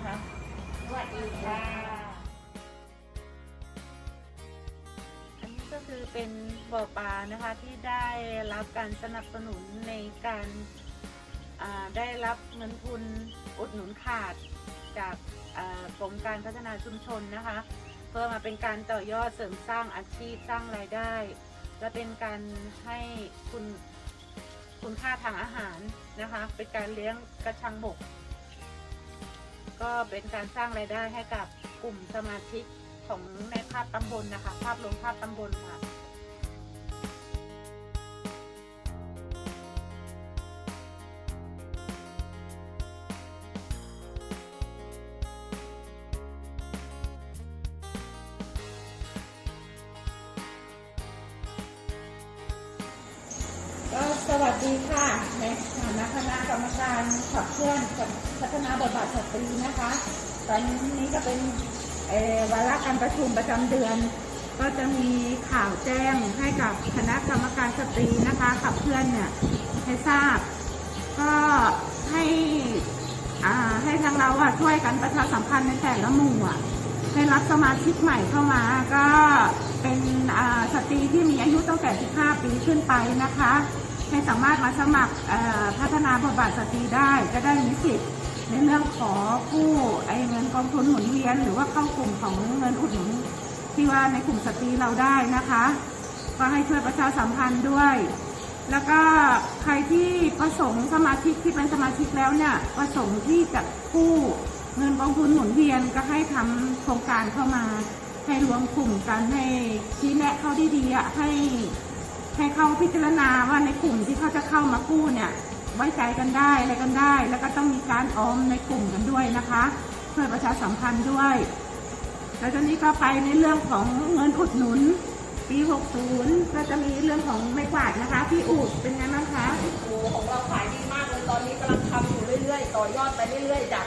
นะคะสวัสดีค่ะอันนี้ก็คือเป็นบ่อปลานะคะที่ได้รับการสนับสนุนในการได้รับเงินทุนอุดหนุนขาดจากกรมการพัฒนาชุมชนนะคะ เพื่อมาเป็นการต่อยอดเสริมสร้างอาชีพสร้างรายได้ และเป็นการให้คุณคุณค่าทางอาหารนะคะ เป็นการเลี้ยงกระชังบก ก็เป็นการสร้างรายได้ให้กับกลุ่มสมาชิกของในภาพตำบลนะคะ ภาพรวมภาพตำบลค่ะก็สวัสดีค่ะ นฐานะคณะกรรมการขับเคลื่อนพัฒนาบทบาทสตรีนะคะ ตอนนี้ก็เป็นวาระการประชุมประจำเดือน ก็จะมีข่าวแจ้งให้กับคณะกรรมการสตรีนะคะขับเคลื่อนเนี่ยให้ทราบ ก็ให้ให้ทางเราอะช่วยกันประชาสัมพันธ์ในแต่ละหมู่อะให้รับสมาชิกใหม่เข้ามา ก็เป็นสตรีที่มีอายุตั้งแต่ 15 ปีขึ้นไปนะคะ ให้สามารถมาสมัครพัฒนาบทบาทสตรีได้จะได้มีสิทธิ์ในเรื่องขอกู้ไอ้เงินกองทุนหมุนเวียน หรือว่าเข้ากลุ่มของเงินอุดหนุนที่ว่าในกลุ่มสตรีเราได้นะคะ ก็ให้ช่วยประชาสัมพันธ์ด้วย แล้วก็ใครที่ประสงค์สมาชิกที่เป็นสมาชิกแล้วเนี่ยประสงค์ที่จะกู้เงินกองทุนหมุนเวียนก็ให้ทำโครงการเข้ามา ให้รวมกลุ่มกันให้ชี้แนะเขาดีๆอะให้ ให้เขาพิจารณาว่าในกลุ่มที่เขาจะเข้ามากู้เนี่ยไว้ใจกันได้อะไรกันได้ แล้วก็ต้องมีการออมในกลุ่มกันด้วยนะคะช่วยประชาสัมพันธ์ด้วย แล้วตอนนี้ก็ไปในเรื่องของเงินอุดหนุน ปี 60 ก็จะมีเรื่องของไม่กวาดนะคะ พี่อูดเป็นไงบ้างคะโอ้โหของเราขายดีมากเลยตอนนี้กำลังทำอยู่เรื่อยๆ ต่อยอดไปเรื่อยๆจ้ะ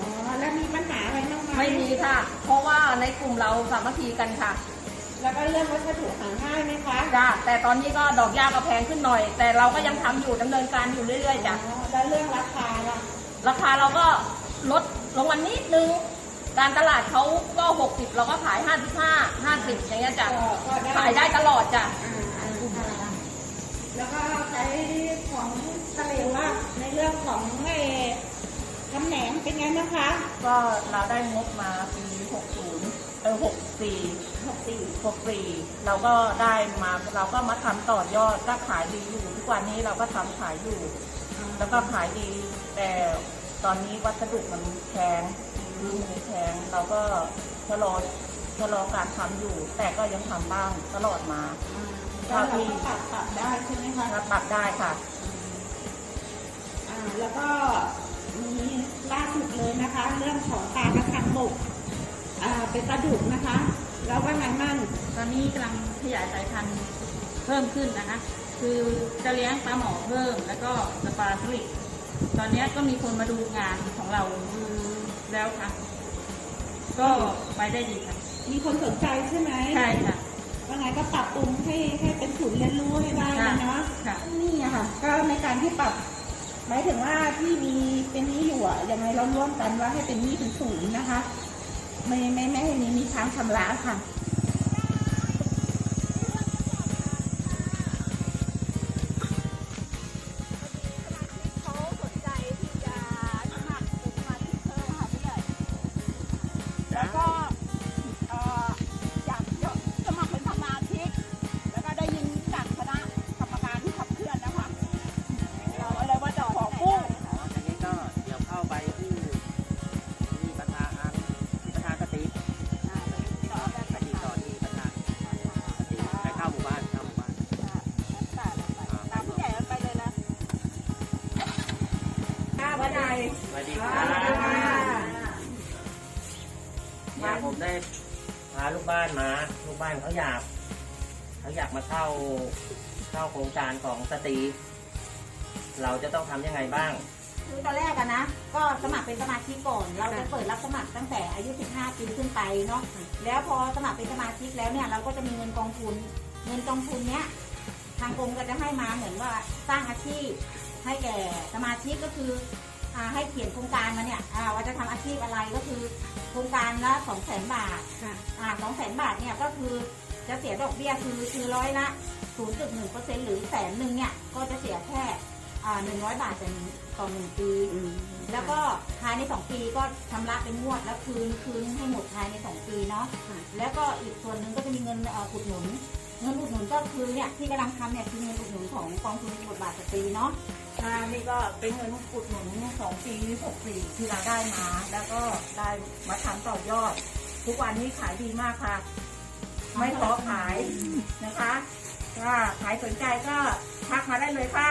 อ๋อแล้วมีปัญหาอะไรบ้างไหมไม่มีค่ะ เพราะว่าในกลุ่มเราสามัคคีกันค่ะ แล้วก็เรื่องวัสดุหาง่ายไหมคะจ้ะแต่ตอนนี้ก็ดอกหญ้าก็แพงขึ้นหน่อย แต่เราก็ยังทำอยู่ดำเนินการอยู่เรื่อยๆอ๋จ้ะอแล้วเรื่องราคาล่ะราคาเราก็ลดลงวันนิดนึง การตลาดเขาก็ 60 เราก็ขาย 55 50 อย่างเงี้ยจ้ะก็ก็ได้ขายได้ตลอดจ้ะอ่าอ่าอ่าแล้วก็ใช้ของทะเลว่าในเรื่องของไอ้ทำแหนมเป็นไงบ้างคะก็เราได้งบมาปี 60 เออ64 64 64เราก็ได้มาเราก็มาทำต่อยอดก็ขายดีอยู่ทุกวันนี้เราก็ทำขายอยู่ แล้วก็ขายดี แต่ตอนนี้วัสดุมันแพงรุ่นนี้แพงเราก็ชะลอชะลอการทำอยู่ แต่ก็ยังทำบ้างตลอดมาก็เราก็ปรับปรับได้ใช่ไหมคะถ้าปรับได้ค่ะ อ่าแล้วก็มีล่าสุดเลยนะคะ เรื่องของปลากระชังบกอ่า เป็นปลาดุกนะคะ แล้วว่าไงมั่งตอนนี้กำลังขยายสายพันธุ์เพิ่มขึ้นนะคะ คือจะเลี้ยงปลาหมอเพิ่ม แล้วก็สปาสลิดตอนนี้ก็มีคนมาดูงานของเราแล้วค่ะ ก็ไปได้ดีค่ะ มีคนสนใจใช่ไหมใช่ค่ะว่าไงก็ปรับปรุงให้ให้เป็นศูนย์เรียนรู้ให้ได้นะเนาะค่ะนี่อะค่ะ ก็ในการที่ปรับหมายถึงว่าที่มีเป็นหนี้อยู่อะยังไงเราร่วมกันว่าให้เป็นหนี้เป็นศูนย์นะคะ ไม่ไม่ไม่ให้มีมีช้างชำระค่ะ วัสดีครับเนี่ยผมได้พาลูกบ้านมา ลูกบ้านเขาอยากเขาอยากมาเข้าเข้าโครงการของสตรี เราจะต้องทำยังไงบ้าง คือตอนแรกอะนะ ก็สมัครเป็นสมาชิกก่อน เราจะเปิดรับสมัครตั้งแต่อายุ 15 ปีขึ้นไปเนาะ แล้วพอสมัครเป็นสมาชิกแล้วเนี่ยเราก็จะมีเงินกองทุน เงินกองทุนเนี้ยทางกรมก็จะให้มาเหมือนว่าสร้างอาชีพให้แก่สมาชิกก็คือ อ่าให้เขียนโครงการมาเนี่ยอ่าว่าจะทำอาชีพอะไรก็คือโครงการละสองแสนบาทค่ะ อ่าสองแสนบาทเนี่ยก็คือจะเสียดอกเบี้ยคือคือร้อยละ0.1เปอร์เซ็นต์หรือแสนหนึ่งเนี่ยก็จะเสียแค่อ่า100บาทต่อหนึ่งต่อหนึ่งปี แล้วก็ภายใน2ปีก็ชำระเป็นงวดแล้วคืนคืนให้หมดภายใน2ปีเนาะแล้วก็อีกส่วนหนึ่งก็จะมีเงินเอ่ออุดหนุน เงินอุดหนุนก็คือเนี่ยที่กำลังทำเนี่ยคือเงินอุดหนุนของกองทุนบทบาทสตรีเนาะ อ่านี่ก็เป็นเงินอุดหนุนสองปีหกปีที่เราได้มา แล้วก็ได้มาทำต่อยอด ทุกวันนี้ขายดีมากค่ะ ไม่ท้อขายนะคะถ้าขายสนใจก็ทักมาได้เลยค่ะ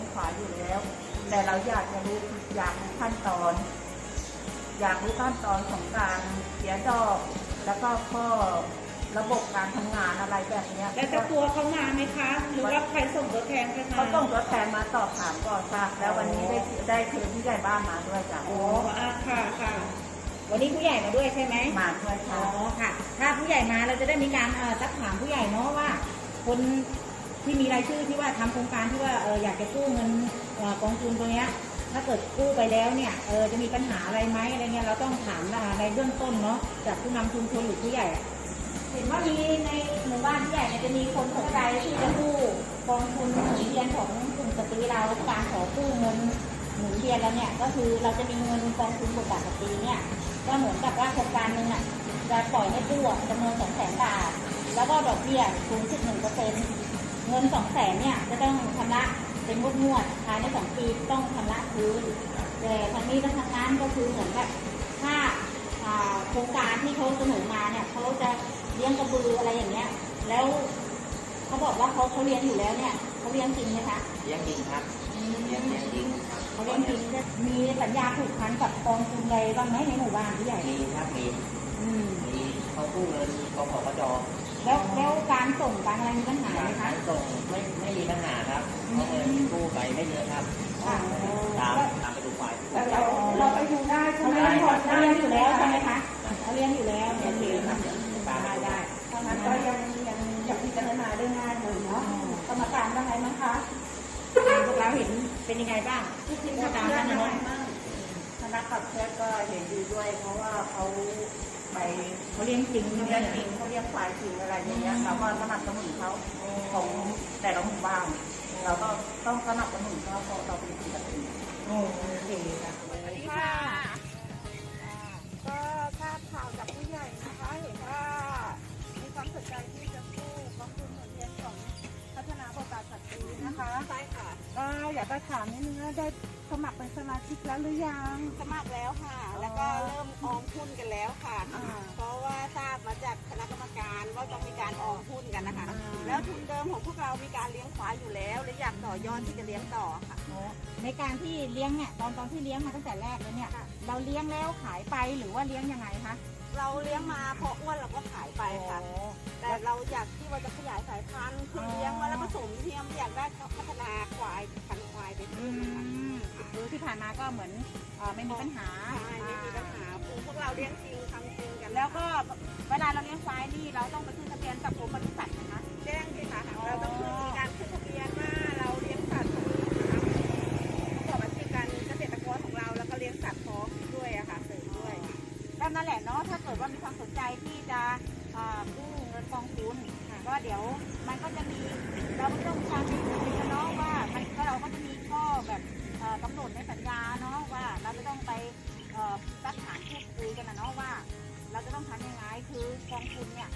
นี้เขาก็เลี้ยงควายอยู่แล้ว แต่เราอยากจะรู้อยากรู้ขั้นตอน อยากรู้ขั้นตอนของการเสียดอก แล้วก็ข้อระบบการทำงานอะไรแบบเนี้ยแล้วเจะตัวเขามาไหมคะ หรือว่าใครส่งตัวแทนกันมาเขาต้องตัวแทนมาสอบถามก่อนค่ะ แล้ววันนี้ได้ได้เชิญผู้ใหญ่บ้านมาด้วยจ้ะอ๋ออะค่ะค่ะ วันนี้ผู้ใหญ่มาด้วยใช่ไหมมาด้วยอ๋ค่ะอค่ะ ถ้าผู้ใหญ่มาเราจะได้มีการเอ่อซักถามผู้ใหญ่เนาะว่า คน ที่มีรายชื่อที่ว่าทำโครงการที่ว่าเอออยากจะกู้เงินกองทุนตัวเนี้ยถ้าเกิดกู้ไปแล้วเนี่ยเออจะมีปัญหาอะไรไหมอะไรเงี้ยเราต้องถามในเบื้องต้นเนาะจากผู้นำชุมชนหรือผู้ใหญ่เห็นว่ามีในหมู่บ้านผู้ใหญ่เนี่ยจะมีคนสนใจที่จะกู้กองทุนหมุนเวียนของกลุ่มสตรีเราการขอกู้เงินหมุนเวียนแล้วเนี่ยก็คือเราจะมีเงินกองทุนบทบาทสตรีเนี่ยก็เหมือนกับว่าโครงการหนึ่งอะจะปล่อยให้กู้จำนวนสองแสนบาทแล้วก็ดอกเบี้ย0.1เปอร์เซ็นต์ เงินสองแสนเนี่ยจะต้องชำระเป็นงวดงวดๆภายในสองปีต้องชำระคืนแต่ทางนี้และทางนั้นก็คือเหมือนแบบถ้าอ่าโครงการที่เขาเสนอมาเนี่ยเขาจะเลี้ยงกระบืออะไรอย่างเงี้ย แล้วเขาบอกว่าเขาเขาเลี้ยงอยู่แล้วเนี่ยเขาเลี้ยงจริงไหมคะเลี้ยงจริงครับเลี้ยงเลี้ยงจริงครับเขาเลี้ยงจริงมีสัญญาผูกพันกับกองทุนอะไรบ้างไหมในหมู่บ้านผู้ใหญ่มีครับมีอืมมีเขากู้เงินกพกจ แล้วแล้วการส่งการอะไรมีปัญหาไหกามรคะขายส่งไม่ไม่มีปัญหาครับเพราะเงินที่กู้ไปไม่เยอะครับ ค่ะ ตามตามไปดูควายแต่เราเราไปดูได้ใช่เขาไหมเรียนหมดเขาได้เรียนออยู่ยู่แล้แล้ววใช่ใช่ไหไหมมคะคะเขาเรียนอยู่แล้วโอเคครับตามไปได้ดูได้เพราะงั้นก็ยังยังยังพิจารณาได้ง่ายเลยเนาะกรรมการว่าไงมั้งคะพวกเราเห็นเป็นยังไงบ้างที่จริงพูดทำตามเพื่อนั้นนนะน้อยเนาะมากคณะขับเคลื่อนก็เห็นดีด้วย เพราะว่าเขาไปเขาเรียนจริงเขาใช่เรียกจไหมริง เขาเรียกฝ่ายจริงอะไรอย่างเงี้ยเราก็สนับสนุนเขาของแต่ละหมู่บ้านเราก็ต้องสนับสนุนเขาเพราะเราเป็นศิลปินโอเคค่ะสวัสดีค่ะอ่าก็ทราบข่าวจากผู้ใหญ่นะคะเห็นว่ามีความสนใจที่จะกู้กองทุนหมุนเวียนของพัฒนาบทบาทสตรีนะคะใช่ค่ะก็อยากจะถามนิดนึงว่าได้สมัครเป็นสมาชิกแล้วหรือยังสมัครแล้วค่ะ แล้วก็เริ่มออมหุ้นกันแล้วค่ะอ่าเพราะว่าทราบมาจากคณะกรรม การว่าต้องมีการออมหุ้นกันนะคะ อ่า แล้วทุนเดิมของพวกเรามีการเลี้ยงควายอยู่แล้วและอยากต่อยอดที่จะเลี้ยงต่อค่ะในการที่เลี้ยงเนี่ยตอนตอนที่เลี้ยงมาตั้งแต่แรกเลยเนี่ยเราเลี้ยงแล้วขายไปหรือว่าเลี้ยงยังไงคะเราเลี้ยงมาพออ้วนเราก็ขายไปค่ะแต่เราอยากที่ว่าจะขยายสายพันธุ์คือเลี้ยงมาแล้วผสมเทียมอยากได้พัฒนาควายพันธุ์ควายไปอืเพิ่มค่ะมคือที่ผ่านมาก็เหมือนเอ่อไม่มีปัญหาใช่ไม่มีปัญหาปูพวกเราเลี้ยงจริงทำจริงกัน แล้วก็เวลาเราเลี้ยงควายนี่เราต้องไปขึ้นทะเบียนกับกรมปศุสัตว์นะคะแจ้งสิคะเราต้อง กองทุนเนี่ย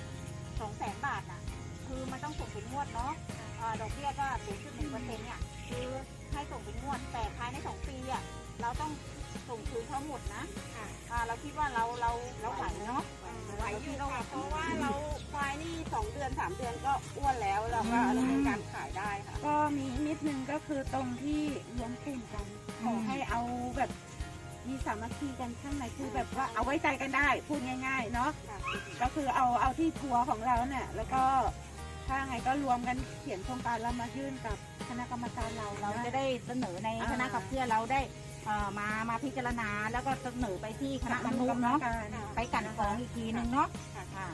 สองแสนบาทน่ะ คือมันต้องส่งเป็นงวดเนาะเอ่อดอกเบี้ยก็0.1เปอร์เซ็นต์เนี่ยคือให้ส่งเป็นงวด แต่ภายในสองปีอะเราต้องชส่งคืนเขาหมดนะอ่าเราคิดว่าเราเราเราไหวเนาะไหวอยู่ค่ะเพราะว่าเราควายนี่สองเดือนสามเดือนก็อ้วนแล้วเราก็ดำเนินการขายได้ค่ะ ก็มีนิดนึงก็คือตรงที่รวมกลุ่มกันขอให้เอาแบบ มีสามัคคีกันข้างในคือแบบว่าเอาไว้ใจกันได้พูดง่าย ๆ เนาะค่ะก็คือเอาเอาที่ทัวร์ของเราเนี่ยแล้วก็ถ้าไงก็รวมกันเขียนโครงการแล้วมายื่นกับคณะกรรมการเราเรานจะได้เสนอในอ่าคณะขับเคลื่อนเราได้เอ่อมามาพิจารณาแล้วก็เสนอไปที่คณะมนุษย์เนาะกรรมการไปกลันกรองอีกทีนึงเนาะค่ะอ่า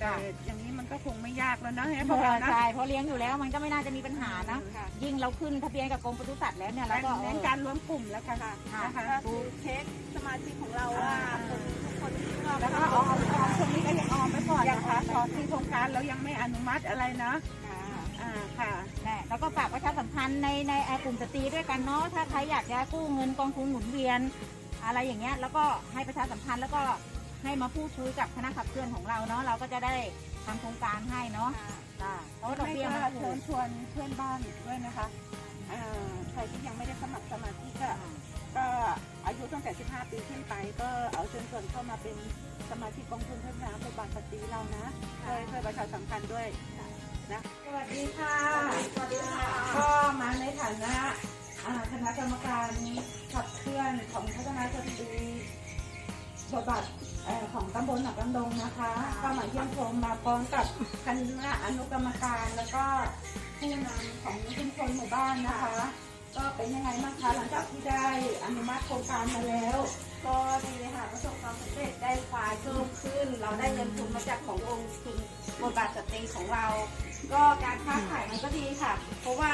แต่อย่างนี้มันก็คงไม่ยากแล้วเนาะเพพวกเราราะนะใช่เพราะเลี้ยงอยู่แล้วมันก็ไม่น่าจะมีปัญหานะ ค่ะยิ่งเราขึ้นทะเบียนกับกรมปศุสัตว์แล้วเนี่ยเราก็เน้นการรวมกลุ่มแล้วกันค่ะนะคะก็คือเช็คสมาชิกของเราว่าคนทุกคนที่ชอบแล้วก็ออมออมช่วงนี้ก็ยังออมไปก่อนนะคะขอที่โครงการเรายังไม่อนุมัติอะไรเนาะค่ะอ่าค่ะแน่แล้วก็ฝากประชาสัมพันธ์ในในเอ่อกลุ่มสตรีด้วยกันเนาะถ้าใครอยากจะกู้เงินกองทุนหมุนเวียน อะไรอย่างเงี้ยแล้วก็ให้ประชาสัมพันธ์แล้วก็ ให้มาพูดคุยกับคณะขับเคลื่อนของเราเนาะเราก็จะได้ทำโครงการให้เนาะจ้ะเพราะว่าดอกไม่เบี้ยก็มันเชิถูญกชวนเพื่อนบ้านด้วยนะคะอ่าใครที่ยังไม่ได้สมัครสมาชิกก็ก็อายุตั้งแต่ 15 ปีขึ้นไป ก็เอาเชิญชวนเข้ามาเป็นสมาชิกกองทุนพัฒนาบทบาทสตรีเรานะช่วยช่วยประชาสัมพันธ์ด้วยนะสวัสดีค่ะ สวัสดีค่ะ ก็มาในฐานะอ่าคณะกรรมการขับเคลื่อนของพัฒนาสตรี บทบาทของตำบลหนองกำดงนะคะก็มาเยี่ยมชมมาพร้อมกับคณะอนุกรรมการ แล้วก็ผู้นำของชุมชนหมู่บ้านนะคะ ก็เป็นยังไงบ้างคะหลังจากที่ได้อนุมัติโครงการมาแล้ว ก็ดีเลยค่ะประสบความสำเร็จได้ควายเพิ่มขึ้น เราได้เงินทุนมาจากขององค์ทุนบทบาทสตรีของเรา ก็การค้าขายมันก็ดีค่ะ เพราะว่า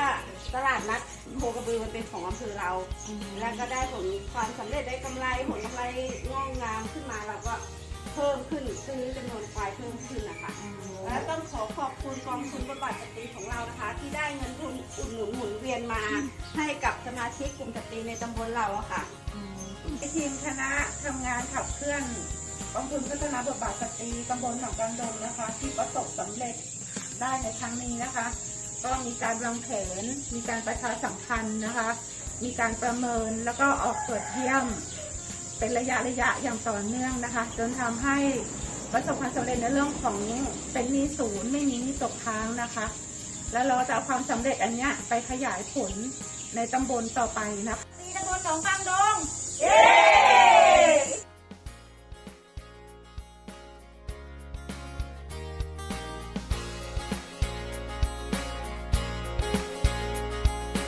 ตลาดนัดโคกระบือมันเป็นของอำเภอเรา แล้วก็ได้ผลความสำเร็จได้กำไรผลกำไรงอกงามขึ้นมาเราก็ เพิ่มขึ้นซึ่งจำนวนควายเพิ่มขึ้นนะคะ และต้องขอขอบคุณกองทุนบทบาทสตรีของเรานะคะ ที่ได้เงินทุนอุดหนุนหมุนเวียนมา ให้กับสมาชิกกลุ่มสตรีในตำบลเราอะค่ะทีมคณะทำงานขับเคลื่อนกองทุนพัฒนาบทบาทสตรีตำบลหนองกันดงนะคะ ที่ประสบสำเร็จได้ในครั้งนี้นะคะ ก็มีการวางแผนมีการประชาสัมพันธ์นะคะ มีการประเมินแล้วก็ออกตรวจเยี่ยม เป็นระยะระยะอย่างต่อเนื่องนะคะ จนทำให้ประสบความสำเร็จในเรื่องของเป็นหนี้ศูนย์ไม่มีหนี้ตกค้างนะคะ แล้วเราจะเอาความสำเร็จอันเนี้ยไปขยายผลในตำบลต่อไปนะคะตีตำบลหนองกำดงเย้